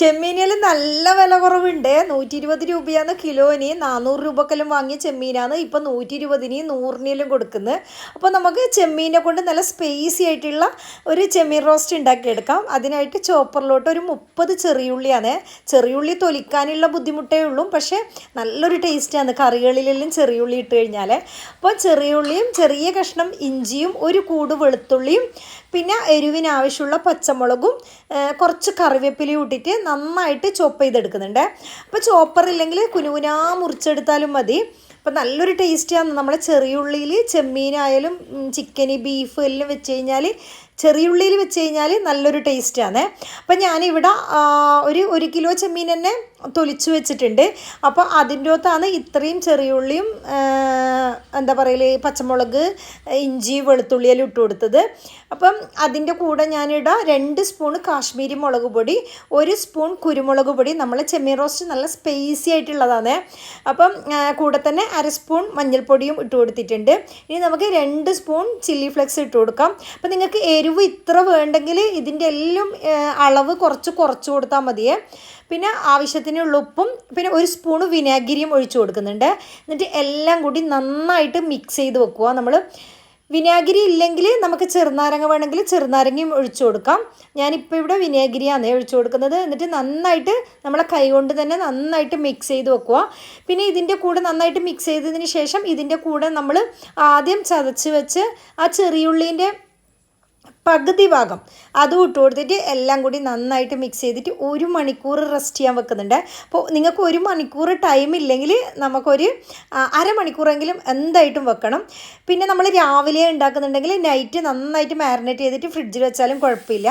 ചെമ്മീനിൽ നല്ല വില കുറവുണ്ട്. നൂറ്റി ഇരുപത് രൂപയാണ് കിലോന്. നാനൂറ് രൂപക്കെല്ലാം വാങ്ങിയ ചെമ്മീനാണ്. ഇപ്പം നൂറ്റി ഇരുപതിന് നൂറിനെല്ലാം കൊടുക്കുന്നത് അപ്പോൾ നമുക്ക് ചെമ്മീനെ കൊണ്ട് നല്ല സ്പേസി ആയിട്ടുള്ള ഒരു ചെമ്മീൻ റോസ്റ്റ് ഉണ്ടാക്കിയെടുക്കാം. അതിനായിട്ട് ചോപ്പറിലോട്ട് ഒരു മുപ്പത് ചെറിയുള്ളിയാണ്. ചെറിയുള്ളി തൊലിക്കാനുള്ള ബുദ്ധിമുട്ടേ ഉള്ളൂ. പക്ഷേ നല്ലൊരു ടേസ്റ്റാണ് കറികളിലെല്ലാം ചെറിയുള്ളി ഇട്ട് കഴിഞ്ഞാൽ അപ്പോൾ ചെറിയുള്ളിയും ചെറിയ കഷ്ണം ഇഞ്ചിയും ഒരു കൂട് വെളുത്തുള്ളിയും പിന്നെ എരിവിനാവശ്യമുള്ള പച്ചമുളകും കുറച്ച് കറിവേപ്പിലയും ഇട്ടിട്ട് നന്നായിട്ട് ചോപ്പ് ചെയ്തെടുക്കുന്നുണ്ട്. അപ്പോൾ ചോപ്പർ ഇല്ലെങ്കിൽ കുനുകുനാ മുറിച്ചെടുത്താലും മതി. അപ്പം നല്ലൊരു ടേസ്റ്റിയാണ് നമ്മളെ ചെറിയുള്ളിയിൽ ചെമ്മീനായാലും ചിക്കന് ബീഫ് എല്ലാം വെച്ച് കഴിഞ്ഞാൽ ചെറിയുള്ളിയിൽ വെച്ച് കഴിഞ്ഞാൽ നല്ലൊരു ടേസ്റ്റാണ് അപ്പം ഞാനിവിടെ ഒരു ഒരു കിലോ ചെമ്മീൻ തന്നെ തൊലിച്ചു വെച്ചിട്ടുണ്ട്. അപ്പോൾ അതിന്റെ അകത്താണ് ഇത്രയും ചെറിയുള്ളിയും എന്താ പറയൽ പച്ചമുളക് ഇഞ്ചി വെളുത്തുള്ളിയെല്ലാം ഇട്ട് കൊടുത്തത്. അപ്പം അതിന്റെ കൂടെ ഞാനിട രണ്ട് സ്പൂൺ കാശ്മീരി മുളക് പൊടി ഒരു സ്പൂൺ കുരുമുളക് പൊടി. നമ്മൾ ചെമ്മീൻ റോസ്റ്റ് നല്ല സ്പൈസി ആയിട്ടുള്ളതാണ്. അപ്പം കൂടെ തന്നെ അര സ്പൂൺ മഞ്ഞൾപ്പൊടിയും ഇട്ട് കൊടുത്തിട്ടുണ്ട്. ഇനി നമുക്ക് രണ്ട് സ്പൂൺ ചില്ലി ഫ്ലെക്സ് ഇട്ട് കൊടുക്കാം. അപ്പം നിങ്ങൾക്ക് എരിവ് ഇത്ര വേണ്ടെങ്കിൽ ഇതിന്റെ എല്ലാം അളവ് കുറച്ച് കുറച്ച് കൊടുത്താൽ മതിയേ. പിന്നെ ആവശ്യത്തിനുള്ള ഉപ്പും പിന്നെ ഒരു സ്പൂൺ വിനാഗിരിയും ഒഴിച്ചു കൊടുക്കുന്നുണ്ട്. എന്നിട്ട് എല്ലാം കൂടി നന്നായിട്ട് മിക്സ് ചെയ്ത് വെക്കുക. നമ്മൾ വിനാഗിരി ഇല്ലെങ്കിൽ നമുക്ക് ചെറുനാരങ്ങ വേണമെങ്കിൽ ചെറുനാരങ്ങയും ഒഴിച്ചു കൊടുക്കാം. ഞാനിപ്പോൾ ഇവിടെ വിനാഗിരിയാണ് ഒഴിച്ചു കൊടുക്കുന്നത്. എന്നിട്ട് നന്നായിട്ട് നമ്മളെ കൈ കൊണ്ട് തന്നെ നന്നായിട്ട് മിക്സ് ചെയ്ത് വെക്കുക. പിന്നെ ഇതിന്റെ കൂടെ നന്നായിട്ട് മിക്സ് ചെയ്തതിന് ശേഷം ഇതിന്റെ കൂടെ നമ്മൾ ആദ്യം ചതച്ച് വെച്ച് ആ ചെറിയുള്ളീന്റെ പകുതി ഭാഗം. അതും ഇട്ട് കൊടുത്തിട്ട് എല്ലാം കൂടി നന്നായിട്ട് മിക്സ് ചെയ്തിട്ട് ഒരു മണിക്കൂർ റെസ്റ്റ് ചെയ്യാൻ വെക്കുന്നുണ്ട്. അപ്പോൾ നിങ്ങൾക്ക് ഒരു മണിക്കൂർ ടൈം ഇല്ലെങ്കിൽ നമുക്കൊരു അരമണിക്കൂറെങ്കിലും എന്തായിട്ടും വെക്കണം. പിന്നെ നമ്മൾ രാവിലെ ഉണ്ടാക്കുന്നുണ്ടെങ്കിൽ നൈറ്റ് നന്നായിട്ട് മാരിനേറ്റ് ചെയ്തിട്ട് ഫ്രിഡ്ജിൽ വെച്ചാലും കുഴപ്പമില്ല.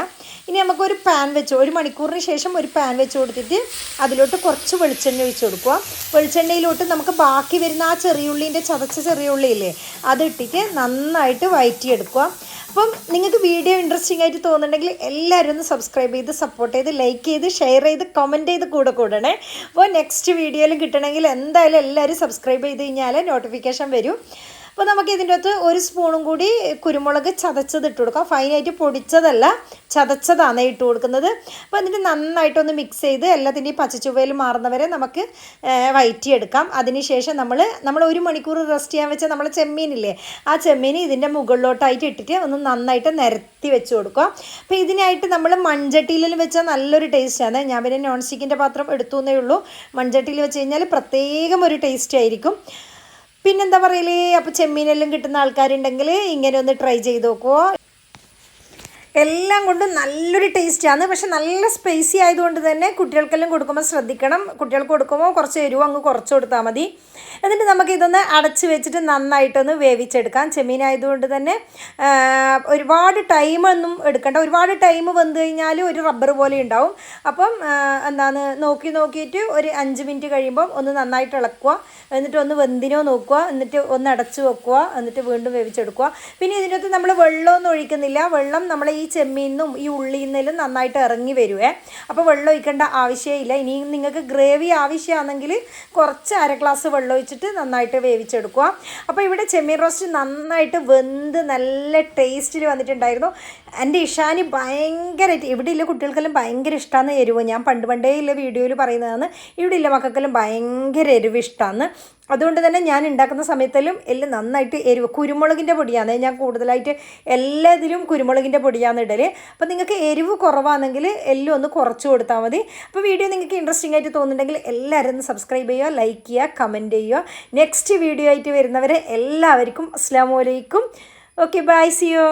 ഇനി നമുക്കൊരു പാൻ വെച്ച് ഒരു മണിക്കൂറിന് ശേഷം ഒരു പാൻ വെച്ച് കൊടുത്തിട്ട് അതിലോട്ട് കുറച്ച് വെളിച്ചെണ്ണ ഒഴിച്ച് കൊടുക്കുക. വെളിച്ചെണ്ണയിലോട്ട് നമുക്ക് ബാക്കി വരുന്ന ആ ചെറിയുള്ളീന്റെ ചതച്ച ചെറിയുള്ളി ഇല്ലേ അതിട്ടിട്ട് നന്നായിട്ട് വഴറ്റിയെടുക്കുക അപ്പം നിങ്ങൾക്ക് വീഡിയോ ഇൻട്രസ്റ്റിംഗ് ആയിട്ട് തോന്നുന്നുണ്ടെങ്കിൽ എല്ലാവരും ഒന്ന് സബ്സ്ക്രൈബ് ചെയ്ത് സപ്പോർട്ട് ചെയ്ത് ലൈക്ക് ചെയ്ത് ഷെയർ ചെയ്ത് കമന്റ് ചെയ്ത് കൂടെ കൂടണേ. അപ്പോൾ നെക്സ്റ്റ് വീഡിയോയിലും കിട്ടണമെങ്കിൽ എന്തായാലും എല്ലാവരും സബ്സ്ക്രൈബ് ചെയ്ത് കഴിഞ്ഞാൽ നോട്ടിഫിക്കേഷൻ വരും. അപ്പോൾ നമുക്ക് ഇതിന്റെ അകത്ത് ഒരു സ്പൂണും കൂടി കുരുമുളക് ചതച്ചത് ഇട്ട് കൊടുക്കാം ഫൈനായിട്ട് പൊടിച്ചതല്ല ചതച്ചതാണ് ഇട്ട് കൊടുക്കുന്നത്. അപ്പോൾ എന്നിട്ട് നന്നായിട്ടൊന്ന് മിക്സ് ചെയ്ത് എല്ലാത്തിന്റെയും പച്ചച്ചുവയിൽ മാറുന്നവരെ നമുക്ക് വയറ്റിയെടുക്കാം. അതിനുശേഷം നമ്മൾ നമ്മൾ ഒരു മണിക്കൂർ റെസ്റ്റ് ചെയ്യാൻ വെച്ച നമ്മൾ ചെമ്മീനില്ലേ ആ ചെമ്മീൻ ഇതിന്റെ മുകളിലോട്ടായിട്ട് ഇട്ടിട്ട് ഒന്ന് നന്നായിട്ട് നിരത്തി വെച്ച് കൊടുക്കുക. അപ്പോൾ ഇതിനായിട്ട് നമ്മൾ മൺചട്ടിയിൽ വെച്ചാൽ നല്ലൊരു ടേസ്റ്റാണ് ഞാൻ പിന്നെ നോൺ സ്റ്റിക്കിന്റെ പാത്രം എടുത്തു എന്നേ ഉള്ളൂ. മൺചട്ടിയിൽ വെച്ച് കഴിഞ്ഞാൽ പ്രത്യേകം ഒരു ടേസ്റ്റ് ആയിരിക്കും. പിന്നെന്താ പറയലേ? അപ്പോൾ ചെമ്മീനെല്ലാം കിട്ടുന്ന ആൾക്കാരുണ്ടെങ്കിൽ ഇങ്ങനെ ഒന്ന് ട്രൈ ചെയ്ത് നോക്കുമോ എല്ലാം കൊണ്ടും നല്ലൊരു ടേസ്റ്റാണ്. പക്ഷെ നല്ല സ്പൈസി ആയതുകൊണ്ട് തന്നെ കുട്ടികൾക്കെല്ലാം കൊടുക്കുമ്പോൾ ശ്രദ്ധിക്കണം. കുട്ടികൾക്ക് കൊടുക്കുമ്പോൾ കുറച്ച് എരിവ് അങ്ങ് കുറച്ച് കൊടുത്താൽ മതി. എന്നിട്ട് നമുക്ക് ഇതൊന്ന് അടച്ച് വെച്ചിട്ട് നന്നായിട്ടൊന്ന് വേവിച്ചെടുക്കാം. ചെമ്മീൻ ആയതുകൊണ്ട് തന്നെ ഒരുപാട് ടൈമൊന്നും എടുക്കണ്ട. ഒരുപാട് ടൈം വന്നു കഴിഞ്ഞാൽ ഒരു റബ്ബർ പോലെ ഉണ്ടാവും. അപ്പം എന്താണ് നോക്കി നോക്കിയിട്ട് ഒരു അഞ്ച് മിനിറ്റ് കഴിയുമ്പം ഒന്ന് നന്നായിട്ട് ഇളക്കുക. എന്നിട്ട് ഒന്ന് വെന്തിനോ നോക്കുക. എന്നിട്ട് ഒന്ന് അടച്ച് വെക്കുക. എന്നിട്ട് വീണ്ടും വേവിച്ചെടുക്കുക. പിന്നെ ഇതിനകത്ത് നമ്മൾ വെള്ളമൊന്നും ഒഴിക്കുന്നില്ല. വെള്ളം നമ്മൾ ഈ ചെമ്മീനും ഈ ഉള്ളിന്നലും നന്നായിട്ട് ഇറങ്ങി വരുവേ. അപ്പോൾ വെള്ളം ഒഴിക്കേണ്ട ആവശ്യമില്ല. ഇനി നിങ്ങൾക്ക് ഗ്രേവി ആവശ്യമാണെങ്കിൽ കുറച്ച് അര ഗ്ലാസ് വെള്ളം ഒഴിച്ചിട്ട് നന്നായിട്ട് വേവിച്ചെടുക്കുക. അപ്പോൾ ഇവിടെ ചെമ്മീൻ റോസ്റ്റ് നന്നായിട്ട് വെന്ത് നല്ല ടേസ്റ്റിൽ വന്നിട്ടുണ്ടായിരുന്നു. എന്റെ ഇഷാനി ഭയങ്കരമായിട്ട് ഇവിടെ ഇല്ല കുട്ടികൾക്കെല്ലാം ഭയങ്കര ഇഷ്ടമാണ് എരിവ് ഞാൻ പണ്ട് പണ്ടേ ഇല്ല വീഡിയോയിൽ പറയുന്നതാണ്. ഇവിടെ ഇല്ല മക്കൾക്കെല്ലാം ഭയങ്കര എരിവ് ഇഷ്ടമാണ് അതുകൊണ്ട് തന്നെ ഞാൻ ഉണ്ടാക്കുന്ന സമയത്തിലും എല്ലാം നന്നായിട്ട് എരിവ്. കുരുമുളകിന്റെ പൊടിയാണ്. ഞാൻ കൂടുതലായിട്ട് എല്ലാത്തിലും കുരുമുളകിന്റെ പൊടിയാണ് ഇടൽ അപ്പോൾ നിങ്ങൾക്ക് എരിവ് കുറവാണെങ്കിൽ എല്ലാം ഒന്ന് കുറച്ച് കൊടുത്താൽ മതി. അപ്പോൾ വീഡിയോ നിങ്ങൾക്ക് ഇൻട്രസ്റ്റിംഗ് ആയിട്ട് തോന്നുന്നുണ്ടെങ്കിൽ എല്ലാവരും ഒന്ന് സബ്സ്ക്രൈബ് ചെയ്യുക ലൈക്ക് ചെയ്യുക കമന്റ് ചെയ്യുക. നെക്സ്റ്റ് വീഡിയോ ആയിട്ട് വരുന്നവരെ എല്ലാവർക്കും അസ്സാം വലൈക്കും ഓക്കെ ബൈ സിയോ